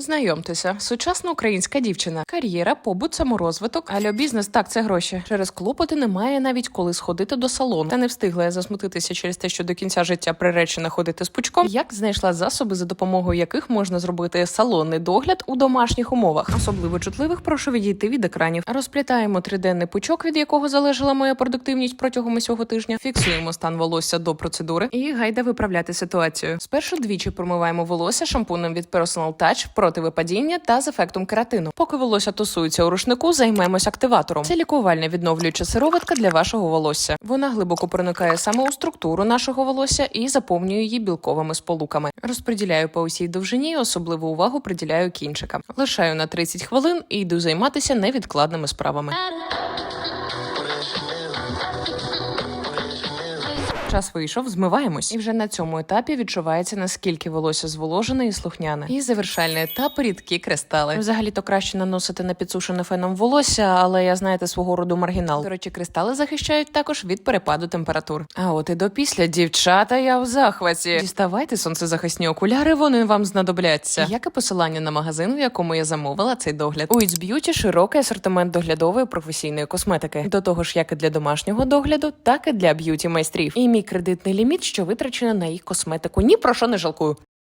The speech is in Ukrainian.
Знайомтеся, сучасна українська дівчина, кар'єра, побут, саморозвиток, альо бізнес, так це гроші. Через клопоти немає навіть коли сходити до салону. Та не встигла я засмутитися через те, що до кінця життя приречена ходити з пучком. Як знайшла засоби, за допомогою яких можна зробити салонний догляд у домашніх умовах. Особливо чутливих прошу відійти від екранів. Розплітаємо триденний пучок, від якого залежала моя продуктивність протягом усього тижня. Фіксуємо стан волосся до процедури і гайда виправляти ситуацію. Спершу двічі промиваємо волосся шампунем від Personal Touch проти випадіння та з ефектом кератину. Поки волосся тусується у рушнику, займемось активатором. Це лікувальна відновлююча сироватка для вашого волосся. Вона глибоко проникає саме у структуру нашого волосся і заповнює її білковими сполуками. Розподіляю по усій довжині, особливу увагу приділяю кінчикам. Лишаю на 30 хвилин і йду займатися невідкладними справами. Час вийшов, змиваємось, і вже на цьому етапі відчувається наскільки волосся зволожене і слухняне. І завершальний етап рідкі кристали. Взагалі то краще наносити на підсушене феном волосся, але я знаєте свого роду маргінал. До речі, кристали захищають також від перепаду температур. А от і до після дівчата, я в захваті. Діставайте сонцезахисні окуляри, вони вам знадобляться. Як і посилання на магазин, в якому я замовила цей догляд. У It's Beauty широкий асортимент доглядової професійної косметики. До того ж, як і для домашнього догляду, так і для б'юті майстрів. І мій кредитний ліміт, що витрачено на їх косметику. Ні про що не жалкую.